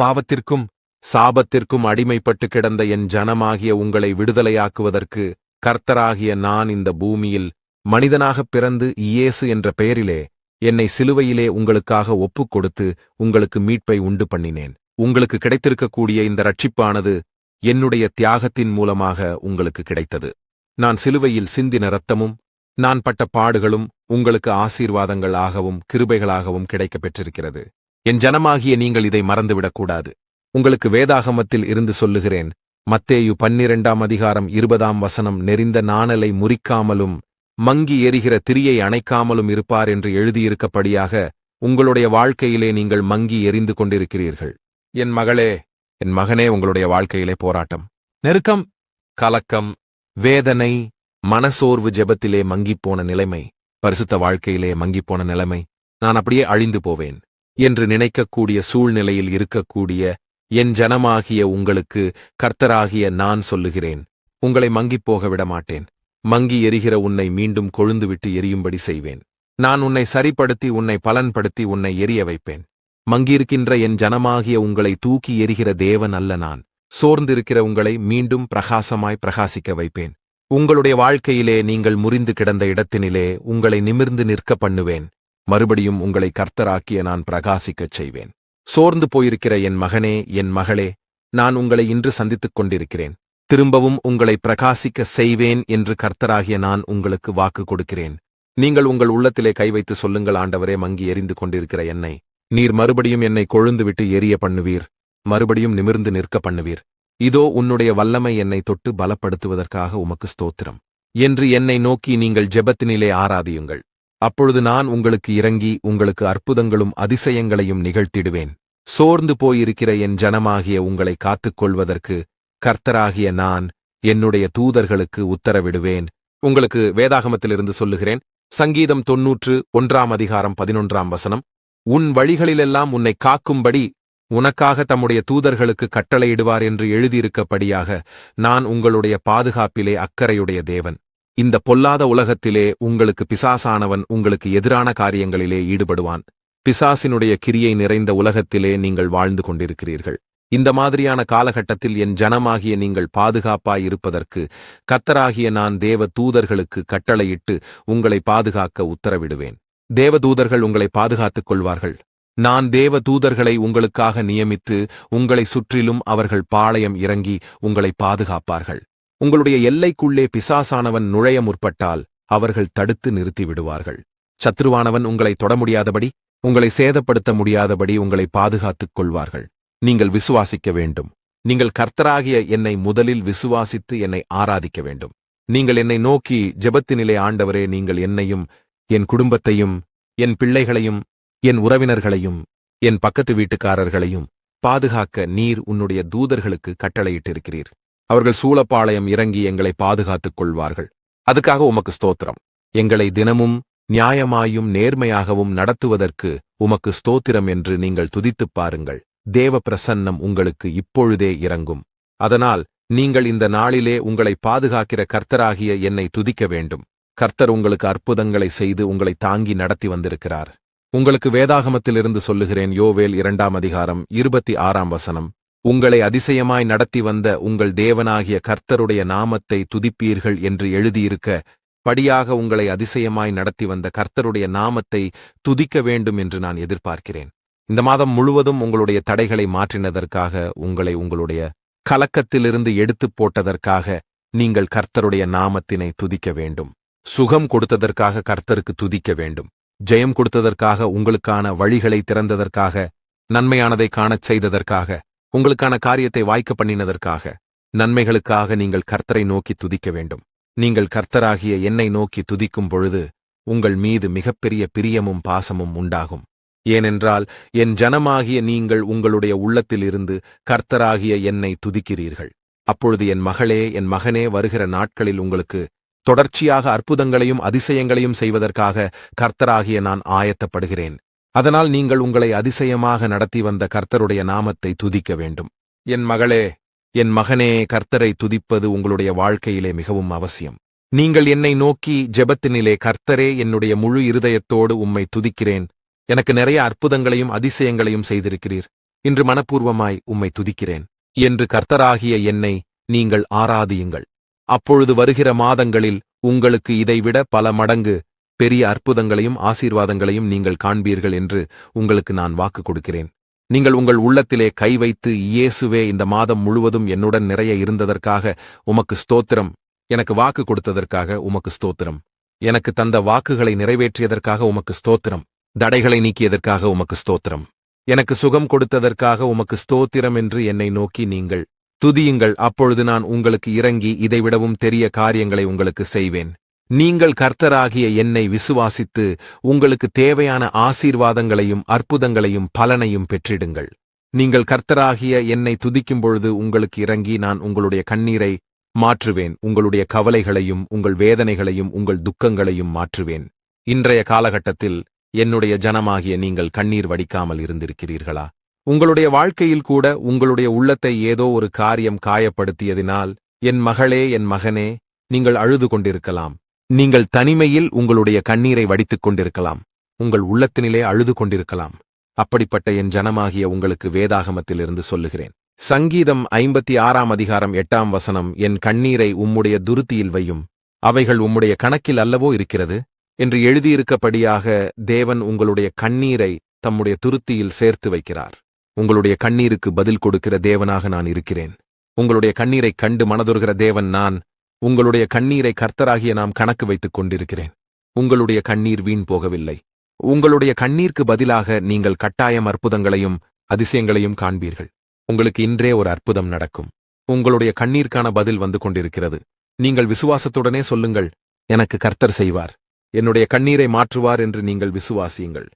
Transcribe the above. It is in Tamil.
பாவத்திற்கும் சாபத்திற்கும் அடிமைப்பட்டு கிடந்த என் ஜனமாகிய உங்களை விடுதலையாக்குவதற்கு கர்த்தராகிய நான் இந்த பூமியில் மனிதனாகப் பிறந்து இயேசு என்ற பெயரிலே என்னை சிலுவையிலே உங்களுக்காக ஒப்புக் கொடுத்து உங்களுக்கு மீட்பை உண்டு பண்ணினேன். உங்களுக்கு கிடைத்திருக்கக்கூடிய இந்த ரட்சிப்பானது என்னுடைய தியாகத்தின் மூலமாக உங்களுக்கு கிடைத்தது. நான் சிலுவையில் சிந்தின ரத்தமும் நான் பட்ட பாடுகளும் உங்களுக்கு ஆசீர்வாதங்கள் ஆகவும் கிருபைகளாகவும் கிடைக்கப் பெற்றிருக்கிறது என் ஜனமாகிய நீங்கள் இதை மறந்துவிடக்கூடாது. உங்களுக்கு வேதாகமத்தில் இருந்து சொல்லுகிறேன் மத்தேயு பன்னிரெண்டாம் அதிகாரம் இருபதாம் வசனம் நெறிந்த நாணலை முறிக்காமலும் மங்கி எரிகிற திரியை அணைக்காமலும் இருப்பார் என்று எழுதியிருக்கப்படியாக உங்களுடைய வாழ்க்கையிலே நீங்கள் மங்கி எரிந்து கொண்டிருக்கிறீர்கள். என் மகளே என் மகனே உங்களுடைய வாழ்க்கையிலே போராட்டம். நெருக்கம் கலக்கம் வேதனை மனசோர்வு ஜெபத்திலே மங்கிப்போன நிலைமை பரிசுத்த வாழ்க்கையிலே மங்கிப்போன நிலைமை நான் அப்படியே அழிந்து போவேன். என்று நினைக்கக்கூடிய சூழ்நிலையில் இருக்கக்கூடிய என் ஜனமாகிய உங்களுக்கு கர்த்தராகிய நான் சொல்லுகிறேன். உங்களை மங்கிப் போக மாட்டேன் மங்கி எரிகிற உன்னை மீண்டும் கொழுந்துவிட்டு எரியும்படி செய்வேன். நான் உன்னை சரிப்படுத்தி உன்னை பலன்படுத்தி உன்னை எரிய வைப்பேன். மங்கியிருக்கின்ற என் ஜனமாகிய உங்களை தூக்கி எரிகிற தேவன் அல்ல நான். சோர்ந்திருக்கிற உங்களை மீண்டும் பிரகாசமாய் பிரகாசிக்க வைப்பேன். உங்களுடைய வாழ்க்கையிலே நீங்கள் முறிந்து கிடந்த இடத்தினிலே உங்களை நிமிர்ந்து நிற்க பண்ணுவேன். மறுபடியும் உங்களை கர்த்தராக்கிய நான் பிரகாசிக்கச் செய்வேன். சோர்ந்து போயிருக்கிற என் மகனே என் மகளே நான் உங்களை இன்று சந்தித்துக் கொண்டிருக்கிறேன். திரும்பவும் உங்களை பிரகாசிக்க செய்வேன் என்று கர்த்தராகிய நான் உங்களுக்கு வாக்கு கொடுக்கிறேன். நீங்கள் உங்கள் உள்ளத்திலே கை வைத்து சொல்லுங்கள் ஆண்டவரே மங்கி எரிந்து கொண்டிருக்கிற என்னை. நீர் மறுபடியும் என்னை கொழுந்துவிட்டு எரிய பண்ணுவீர். மறுபடியும் நிமிர்ந்து நிற்க பண்ணுவீர். இதோ உன்னுடைய வல்லமை என்னை தொட்டு பலப்படுத்துவதற்காக உமக்கு ஸ்தோத்திரம். என்று என்னை நோக்கி நீங்கள் ஜெபத்தினிலே ஆராதியுங்கள். அப்பொழுது நான் உங்களுக்கு இறங்கி உங்களுக்கு அற்புதங்களும் அதிசயங்களையும் நிகழ்த்திடுவேன். சோர்ந்து போயிருக்கிற என் ஜனமாகிய உங்களை காத்துக் கொள்வதற்கு கர்த்தராகிய நான் என்னுடைய தூதர்களுக்கு உத்தரவிடுவேன். உங்களுக்கு வேதாகமத்திலிருந்து சொல்லுகிறேன். சங்கீதம் தொன்னூற்று ஒன்றாம் அதிகாரம் பதினொன்றாம் வசனம். உன் வழிகளிலெல்லாம் உன்னை காக்கும்படி உனக்காக தம்முடைய தூதர்களுக்கு கட்டளையிடுவார் என்று எழுதியிருக்கப்படியாக நான் உங்களுடைய பாதுகாப்பிலே அக்கறையுடைய தேவன். இந்த பொல்லாத உலகத்திலே உங்களுக்கு பிசாசானவன் உங்களுக்கு எதிரான காரியங்களிலே ஈடுபடுவான். பிசாசினுடைய கிரியை நிறைந்த உலகத்திலே நீங்கள் வாழ்ந்து கொண்டிருக்கிறீர்கள். இந்த மாதிரியான காலகட்டத்தில் என் ஜனமாகிய நீங்கள் பாதுகாப்பாய் இருப்பதற்கு கத்தராகிய நான் தேவ தூதர்களுக்கு கட்டளையிட்டு உங்களை பாதுகாக்க உத்தரவிடுவேன். தேவ தூதர்கள் உங்களை பாதுகாத்துக் கொள்வார்கள். நான் தேவ தூதர்களை உங்களுக்காக நியமித்து உங்களை சுற்றிலும் அவர்கள் பாளையம் இறங்கி உங்களை பாதுகாப்பார்கள். உங்களுடைய எல்லைக்குள்ளே பிசாசானவன் நுழைய முற்பட்டால் அவர்கள் தடுத்து நிறுத்தி விடுவார்கள் சத்ருவானவன் உங்களை தொட முடியாதபடி உங்களை சேதப்படுத்த முடியாதபடி உங்களை பாதுகாத்துக் கொள்வார்கள். நீங்கள் விசுவாசிக்க வேண்டும். நீங்கள் கர்த்தராகிய என்னை முதலில் விசுவாசித்து என்னை ஆராதிக்க வேண்டும். நீங்கள் என்னை நோக்கி ஜெபத்தினிலே ஆண்டவரே நீங்கள் என்னையும் என் குடும்பத்தையும் என் பிள்ளைகளையும் என் உறவினர்களையும் என் பக்கத்து வீட்டுக்காரர்களையும் பாதுகாக்க நீர் உன்னுடைய தூதர்களுக்கு கட்டளையிட்டிருக்கிறீர். அவர்கள் சூளப்பாளையம் இறங்கி எங்களை பாதுகாத்துக் கொள்வார்கள் அதுக்காக உமக்கு ஸ்தோத்திரம். எங்களை தினமும் நியாயமாயும் நேர்மையாகவும் நடத்துவதற்கு உமக்கு ஸ்தோத்திரம் என்று நீங்கள் துதித்துப் பாருங்கள். தேவ பிரசன்னம் உங்களுக்கு இப்பொழுதே இறங்கும். அதனால் நீங்கள் இந்த நாளிலே உங்களை பாதுகாக்கிற கர்த்தராகிய என்னை துதிக்க வேண்டும். கர்த்தர் உங்களுக்கு அற்புதங்களை செய்து உங்களை தாங்கி நடத்தி வந்திருக்கிறார். உங்களுக்கு வேதாகமத்திலிருந்து சொல்லுகிறேன் யோவேல் இரண்டாம் அதிகாரம் இருபத்தி ஆறாம் வசனம். உங்களை அதிசயமாய் நடத்தி வந்த உங்கள் தேவனாகிய கர்த்தருடைய நாமத்தை துதிப்பீர்கள் என்று எழுதியிருக்க படியாக உங்களை அதிசயமாய் நடத்தி வந்த கர்த்தருடைய நாமத்தை துதிக்க வேண்டும் என்று நான் எதிர்பார்க்கிறேன். இந்த மாதம் முழுவதும் உங்களுடைய தடைகளை மாற்றினதற்காக உங்களை உங்களுடைய கலக்கத்திலிருந்து எடுத்துப் போட்டதற்காக நீங்கள் கர்த்தருடைய நாமத்தினை துதிக்க வேண்டும். சுகம் கொடுத்ததற்காக கர்த்தருக்கு துதிக்க வேண்டும். ஜெயம் கொடுத்ததற்காக உங்களுக்கான வழிகளை திறந்ததற்காக நன்மையானதை காணச் செய்ததற்காக உங்களுக்கான காரியத்தை வாய்க்க பண்ணினதற்காக நன்மைகளுக்காக நீங்கள் கர்த்தரை நோக்கி துதிக்க வேண்டும். நீங்கள் கர்த்தராகிய என்னை நோக்கி துதிக்கும் பொழுது உங்கள் மீது மிகப்பெரிய பிரியமும் பாசமும் உண்டாகும். ஏனென்றால் என் ஜனமாகிய நீங்கள் உங்களுடைய உள்ளத்திலிருந்து கர்த்தராகிய என்னை துதிக்கிறீர்கள். அப்பொழுது என் மகளே என் மகனே வருகிற நாட்களில் உங்களுக்கு தொடர்ச்சியாக அற்புதங்களையும் அதிசயங்களையும் செய்வதற்காக கர்த்தராகிய நான் ஆயத்தப்படுகிறேன். அதனால் நீங்கள் உங்களை அதிசயமாக நடத்தி வந்த கர்த்தருடைய நாமத்தை துதிக்க வேண்டும். என் மகளே என் மகனே கர்த்தரை துதிப்பது உங்களுடைய வாழ்க்கையிலே மிகவும் அவசியம். நீங்கள் என்னை நோக்கி ஜெபத்தினிலே கர்த்தரே என்னுடைய முழு இருதயத்தோடு உம்மை துதிக்கிறேன். எனக்கு நிறைய அற்புதங்களையும் அதிசயங்களையும் செய்திருக்கிறீர். இன்று மனப்பூர்வமாய் உம்மை துதிக்கிறேன். என்று கர்த்தராகிய என்னை நீங்கள் ஆராதியுங்கள். அப்பொழுது வருகிற மாதங்களில் உங்களுக்கு இதைவிட பல மடங்கு பெரிய அற்புதங்களையும் ஆசீர்வாதங்களையும் நீங்கள் காண்பீர்கள் என்று உங்களுக்கு நான் வாக்கு கொடுக்கிறேன். நீங்கள் உங்கள் உள்ளத்திலே கை வைத்து இயேசுவே இந்த மாதம் முழுவதும் என்னுடன் நிறைய இருந்ததற்காக உமக்கு ஸ்தோத்திரம். எனக்கு வாக்கு கொடுத்ததற்காக உமக்கு ஸ்தோத்திரம். எனக்கு தந்த வாக்குகளை நிறைவேற்றியதற்காக உமக்கு ஸ்தோத்திரம். தடைகளை நீக்கியதற்காக உமக்கு ஸ்தோத்திரம். எனக்கு சுகம் கொடுத்ததற்காக உமக்கு ஸ்தோத்திரம் என்று என்னை நோக்கி நீங்கள் துதியுங்கள். அப்பொழுது நான் உங்களுக்கு இறங்கி இதைவிடவும் தெரிய காரியங்களை உங்களுக்கு செய்வேன். நீங்கள் கர்த்தராகிய என்னை விசுவாசித்து உங்களுக்கு தேவையான ஆசீர்வாதங்களையும் அற்புதங்களையும் பலனையும் பெற்றிடுங்கள். நீங்கள் கர்த்தராகிய என்னை துதிக்கும் பொழுது உங்களுக்கு இறங்கி நான் உங்களுடைய கண்ணீரை மாற்றுவேன். உங்களுடைய கவலைகளையும் உங்கள் வேதனைகளையும் உங்கள் துக்கங்களையும் மாற்றுவேன். இன்றைய காலகட்டத்தில் என்னுடைய ஜனமாகிய நீங்கள் கண்ணீர் வடிக்காமல் இருந்திருக்கிறீர்களா? உங்களுடைய வாழ்க்கையில் கூட உங்களுடைய உள்ளத்தை ஏதோ ஒரு காரியம் காயப்படுத்தியதினால் என் மகளே என் மகனே நீங்கள் அழுது கொண்டிருக்கலாம். நீங்கள் தனிமையில் உங்களுடைய கண்ணீரை வடித்துக் கொண்டிருக்கலாம். உங்கள் உள்ளத்தினிலே அழுது கொண்டிருக்கலாம். அப்படிப்பட்ட என் ஜனமாகிய உங்களுக்கு வேதாகமத்திலிருந்து சொல்லுகிறேன். சங்கீதம் ஐம்பத்தி ஆறாம் அதிகாரம் எட்டாம் வசனம் என் கண்ணீரை உம்முடைய துருத்தியில் வையும். அவைகள் உம்முடைய கணக்கில் அல்லவோ இருக்கிறது என்று எழுதியிருக்கபடியாக தேவன் உங்களுடைய கண்ணீரை தம்முடைய துருத்தியில் சேர்த்து வைக்கிறார். உங்களுடைய கண்ணீருக்கு பதில் கொடுக்கிற தேவனாக நான் இருக்கிறேன். உங்களுடைய கண்ணீரைக் கண்டு மனதுருகிற தேவன் நான் உங்களுடைய கண்ணீரை கர்த்தராகிய நாம் கணக்கு வைத்துக் கொண்டிருக்கிறேன். உங்களுடைய கண்ணீர் வீண் போகவில்லை. உங்களுடைய கண்ணீர்க்கு பதிலாக நீங்கள் கட்டாயம் அற்புதங்களையும் அதிசயங்களையும் காண்பீர்கள். உங்களுக்கு இன்றே ஒரு அற்புதம் நடக்கும். உங்களுடைய கண்ணீர்க்கான பதில் வந்து கொண்டிருக்கிறது. நீங்கள் விசுவாசத்துடனே சொல்லுங்கள் எனக்கு கர்த்தர் செய்வார். என்னுடைய கண்ணீரை மாற்றுவார் என்று நீங்கள் விசுவாசியுங்கள்.